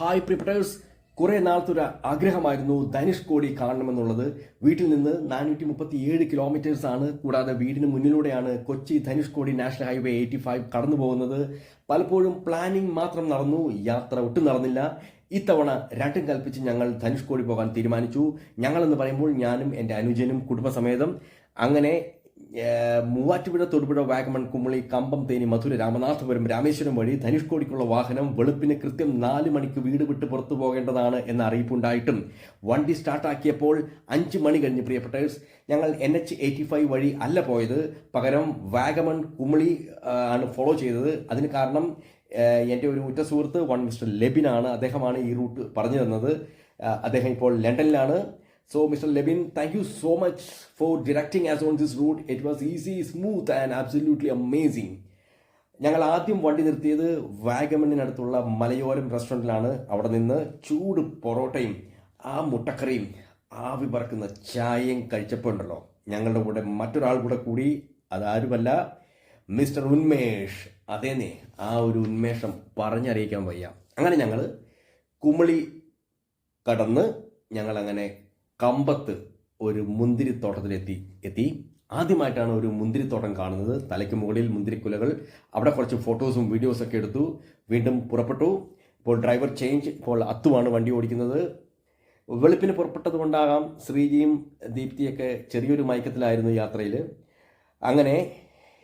Hi പ്രിപ്പറേഴ്സ് കുറെ നാളത്തെ ഒരു ആഗ്രഹമായിരുന്നു ധനുഷ്കോടി കാണണമെന്നുള്ളത്. വീട്ടിൽ നിന്ന് നാനൂറ്റി മുപ്പത്തി ഏഴ് കിലോമീറ്റേഴ്സ് ആണ്. കൂടാതെ വീടിന് മുന്നിലൂടെയാണ് കൊച്ചി ധനുഷ് കോടി നാഷണൽ ഹൈവേ എയ്റ്റി ഫൈവ് കടന്നു പോകുന്നത്. പലപ്പോഴും പ്ലാനിംഗ് മാത്രം നടന്നു. യാത്ര ഒട്ടും നടന്നില്ല. ഇത്തവണ രണ്ടും കൽപ്പിച്ച് ഞങ്ങൾ ധനുഷ്കോടി പോകാൻ തീരുമാനിച്ചു. ഞങ്ങളെന്ന് പറയുമ്പോൾ ഞാനും എന്റെ അനുജനും കുടുംബസമേതം. അങ്ങനെ മൂവാറ്റുപുഴ തൊടുപുഴ വാഗമൺ കുമളി കമ്പം തേനി മധുര രാമനാഥപുരം രാമേശ്വരം വഴി ധനുഷ്കോടിക്കുള്ള വാഹനം വെളുപ്പിന് കൃത്യം നാല് മണിക്ക് വീട് വിട്ട് പുറത്തു പോകേണ്ടതാണ് എന്ന അറിയിപ്പുണ്ടായിട്ടും. വണ്ടി സ്റ്റാർട്ടാക്കിയപ്പോൾ അഞ്ച് മണി കഴിഞ്ഞ് പ്രിയപ്പെട്ടേഴ്സ് ഞങ്ങൾ എൻ എച്ച് എയ്റ്റി ഫൈവ് വഴി അല്ല പോയത്. പകരം വാഗമൺ കുമളി ആണ് ഫോളോ ചെയ്തത്. അതിന് കാരണം എന്റെ ഒരു ഉറ്റ സുഹൃത്ത് വൺ മിസ്റ്റർ ലെബിനാണ്. അദ്ദേഹമാണ് ഈ റൂട്ട് പറഞ്ഞു തന്നത്. അദ്ദേഹം ഇപ്പോൾ ലണ്ടനിലാണ്. So, Mr. Levin, thank you so much for directing us on this route. It was easy, smooth, and absolutely amazing. ഞങ്ങൾ ആദ്യം വണ്ടി നിർത്തിയത് വാഗമണിനടുത്തുള്ള മലയോരം റെസ്റ്റോറന്റിലാണ് അവിടെ നിന്ന് ചൂട് പൊറോട്ടയും ആ മുട്ടക്കറിയും ആവി പറക്കുന്ന ചായയും കഴിച്ചപ്പോൾ ഉണ്ടല്ലോ ഞങ്ങളുടെ കൂടെ മറ്റൊരാൾ കൂടെ കൂടി അതാരുമല്ല മിസ്റ്റർ ഉന്മേഷ് അതേന്നെ ആ ഒരു ഉന്മേഷം പറഞ്ഞറിയിക്കാൻ വയ്യ അങ്ങനെ ഞങ്ങൾ കുമളി കടന്ന് ഞങ്ങൾ അങ്ങനെ കമ്പത്ത് ഒരു മുന്തിരിത്തോട്ടത്തിലെത്തി എത്തി. ആദ്യമായിട്ടാണ് ഒരു മുന്തിരിത്തോട്ടം കാണുന്നത്. തലയ്ക്ക് മുകളിൽ മുന്തിരിക്കുലകൾ. അവിടെ കുറച്ച് ഫോട്ടോസും വീഡിയോസും ഒക്കെ എടുത്തു. വീണ്ടും പുറപ്പെട്ടു. ഇപ്പോൾ ഡ്രൈവർ ചേഞ്ച് ഇപ്പോൾ അത്തുവാണ് വണ്ടി ഓടിക്കുന്നത്. വെളുപ്പിന് പുറപ്പെട്ടത് കൊണ്ടാകാം. ശ്രീജിയും ദീപ്തിയൊക്കെ ചെറിയൊരു മയക്കത്തിലായിരുന്നു യാത്രയിൽ. അങ്ങനെ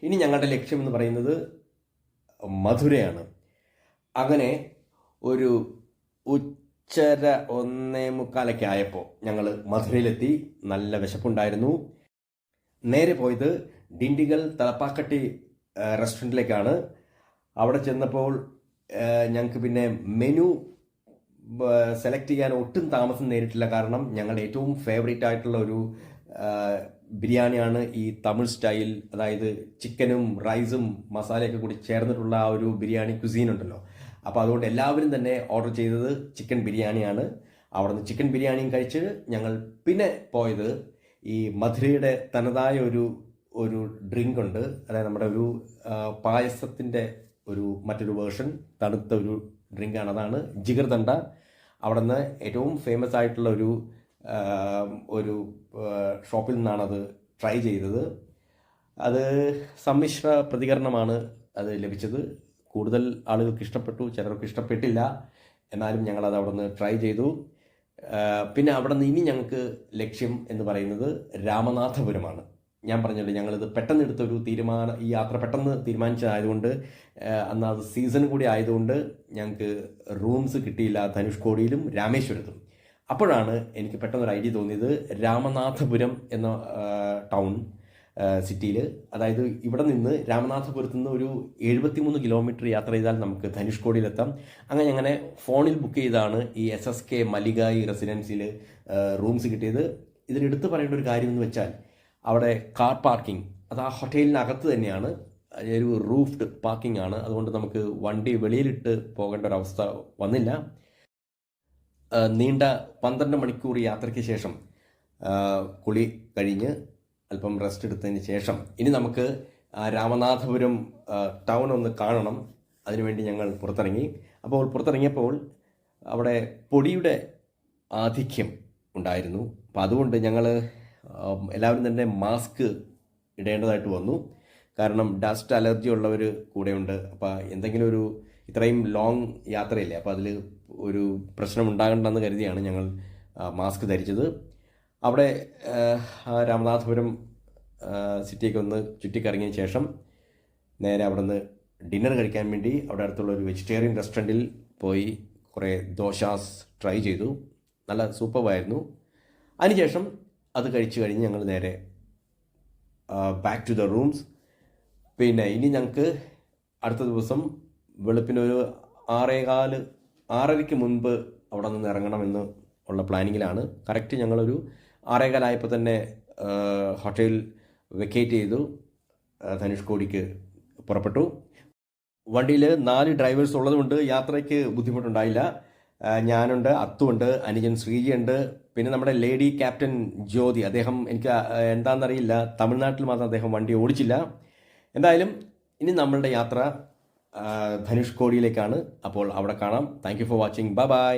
ഇനി ഞങ്ങളുടെ ലക്ഷ്യം എന്ന് പറയുന്നത് മധുരയാണ്. അങ്ങനെ ഒരു ഉച്ചര ഒന്നേ മുക്കാലൊക്കെ ആയപ്പോൾ ഞങ്ങൾ മധുരയിലെത്തി നല്ല വിശപ്പുണ്ടായിരുന്നു. നേരെ പോയത് ഡിണ്ടിഗൽ തലപ്പാക്കട്ടി റെസ്റ്റോറന്റിലേക്കാണ് അവിടെ ചെന്നപ്പോൾ ഞങ്ങൾക്ക് പിന്നെ മെനു സെലക്ട് ചെയ്യാൻ ഒട്ടും താമസം നേരിട്ടില്ല. കാരണം ഞങ്ങളുടെ ഏറ്റവും ഫേവറേറ്റ് ആയിട്ടുള്ള ഒരു ബിരിയാണിയാണ് ഈ തമിഴ് സ്റ്റൈൽ. അതായത് ചിക്കനും റൈസും മസാലയൊക്കെ കൂടി ചേർന്നിട്ടുള്ള ആ ഒരു ബിരിയാണി കുസീൻ ഉണ്ടല്ലോ. അപ്പോൾ അതുകൊണ്ട് എല്ലാവരും തന്നെ ഓർഡർ ചെയ്തത് ചിക്കൻ ബിരിയാണിയാണ്. അവിടുന്ന് ചിക്കൻ ബിരിയാണിയും കഴിച്ച് ഞങ്ങൾ പിന്നെ പോയത് ഈ മധുരയുടെ തനതായ ഒരു ഒരു ഡ്രിങ്ക് ഉണ്ട്. അതായത് നമ്മുടെ ഒരു പായസത്തിന്റെ ഒരു മറ്റൊരു വേർഷൻ തണുത്ത ഒരു ഡ്രിങ്കാണ് അതാണ് ജിഗർ ദണ്ട അവിടെ നിന്ന് ഏറ്റവും ഫേമസ് ആയിട്ടുള്ള ഒരു ഒരു ഷോപ്പിൽ നിന്നാണ് അത് ട്രൈ ചെയ്തത്. അത് സമ്മിശ്ര പ്രതികരണമാണ് അത് ലഭിച്ചത്. കൂടുതൽ ആളുകൾക്ക് ഇഷ്ടപ്പെട്ടു ചിലർക്ക് ഇഷ്ടപ്പെട്ടില്ല. എന്നാലും ഞങ്ങളത് അവിടെ നിന്ന് ട്രൈ ചെയ്തു പിന്നെ അവിടെ നിന്ന് ഇനി ഞങ്ങൾക്ക് ലക്ഷ്യം എന്ന് പറയുന്നത് രാമനാഥപുരമാണ്. ഞാൻ പറഞ്ഞല്ലോ ഞങ്ങളിത് പെട്ടെന്ന് എടുത്തൊരു തീരുമാനം ഈ യാത്ര പെട്ടെന്ന് തീരുമാനിച്ചതായതുകൊണ്ട് അന്ന് അത് സീസൺ കൂടി ആയതുകൊണ്ട് ഞങ്ങൾക്ക് റൂംസ് കിട്ടിയില്ല ധനുഷ്കോടിയിലും രാമേശ്വരത്തും. അപ്പോഴാണ് എനിക്ക് പെട്ടെന്നൊരു ഐഡിയ തോന്നിയത് രാമനാഥപുരം എന്ന ടൗൺ സിറ്റിയിൽ അതായത് ഇവിടെ നിന്ന് രാമനാഥപുരത്ത് നിന്ന് ഒരു എഴുപത്തിമൂന്ന് കിലോമീറ്റർ യാത്ര ചെയ്താൽ നമുക്ക് ധനുഷ്കോടിയിലെത്താം. അങ്ങനെ അങ്ങനെ ഫോണിൽ ബുക്ക് ചെയ്താണ് ഈ എസ് എസ് കെ മലികായി റെസിഡൻസിയിൽ റൂംസ് കിട്ടിയത്. ഇതിലെടുത്ത് പറയേണ്ട ഒരു കാര്യം എന്ന് വെച്ചാൽ അവിടെ കാർ പാർക്കിംഗ് അത് ആ ഹോട്ടലിനകത്ത് തന്നെയാണ്. ഒരു റൂഫ്ഡ് പാർക്കിംഗ് ആണ്. അതുകൊണ്ട് നമുക്ക് വണ്ടി വെളിയിലിട്ട് പോകേണ്ട ഒരു അവസ്ഥ വന്നില്ല. നീണ്ട പന്ത്രണ്ട് മണിക്കൂർ യാത്രയ്ക്ക് ശേഷം കുളി കഴിഞ്ഞ് അല്പം റെസ്റ്റ് എടുത്തതിന് ശേഷം ഇനി നമുക്ക് രാമനാഥപുരം ടൗൺ ഒന്ന് കാണണം. അതിനുവേണ്ടി ഞങ്ങൾ പുറത്തിറങ്ങി. അപ്പോൾ പുറത്തിറങ്ങിയപ്പോൾ അവിടെ പൊടിയുടെ ആധിക്യം ഉണ്ടായിരുന്നു. അപ്പോൾ അതുകൊണ്ട് ഞങ്ങൾ എല്ലാവരും തന്നെ മാസ്ക് ഇടേണ്ടതായിട്ട് വന്നു. കാരണം ഡസ്റ്റ് അലർജി ഉള്ളവർ കൂടെയുണ്ട്. അപ്പോൾ എന്തെങ്കിലും ഒരു ഇത്രയും ലോങ് യാത്രയില്ലേ? അപ്പോൾ അതിൽ ഒരു പ്രശ്നം ഉണ്ടാകണ്ടെന്ന് കരുതിയാണ് ഞങ്ങൾ മാസ്ക് ധരിച്ചത്. അവിടെ രാമനാഥപുരം സിറ്റിയൊക്കെ ഒന്ന് ചുറ്റിക്കറങ്ങിയ ശേഷം നേരെ അവിടെ നിന്ന് ഡിന്നർ കഴിക്കാൻ വേണ്ടി അവിടെ അടുത്തുള്ള ഒരു വെജിറ്റേറിയൻ റെസ്റ്റോറന്റിൽ പോയി കുറേ ദോശാസ് ട്രൈ ചെയ്തു. നല്ല സൂപ്പറായിരുന്നു. അതിനുശേഷം അത് കഴിച്ചു കഴിഞ്ഞ് ഞങ്ങൾ നേരെ ബാക്ക് ടു ദ റൂംസ് പിന്നെ ഇനി ഞങ്ങൾക്ക് അടുത്ത ദിവസം വെളുപ്പിനൊരു ആറേകാൽ ആറരയ്ക്ക് മുൻപ് അവിടെ നിന്ന് ഇറങ്ങണമെന്ന് ഉള്ള പ്ലാനിങ്ങിലാണ് കറക്റ്റ് ഞങ്ങളൊരു ആറേകാലായപ്പോൾ തന്നെ ഹോട്ടൽ വെക്കേറ്റ് ചെയ്തു. ധനുഷ് ധനുഷ്കോടിക്ക് പുറപ്പെട്ടു. വണ്ടിയിൽ നാല് ഡ്രൈവേഴ്സ് ഉള്ളതുകൊണ്ട് യാത്രയ്ക്ക് ബുദ്ധിമുട്ടുണ്ടായില്ല. ഞാനുണ്ട് അത്തുണ്ട് അനുജൻ ശ്രീജിയുണ്ട്. പിന്നെ നമ്മുടെ ലേഡി ക്യാപ്റ്റൻ ജ്യോതി അദ്ദേഹം എനിക്ക് എന്താണെന്നറിയില്ല. തമിഴ്നാട്ടിൽ മാത്രം അദ്ദേഹം വണ്ടി ഓടിച്ചില്ല. എന്തായാലും ഇനി നമ്മളുടെ യാത്ര ധനുഷ്കോടിയിലേക്കാണ് അപ്പോൾ അവിടെ കാണാം. Thank for watching bye bye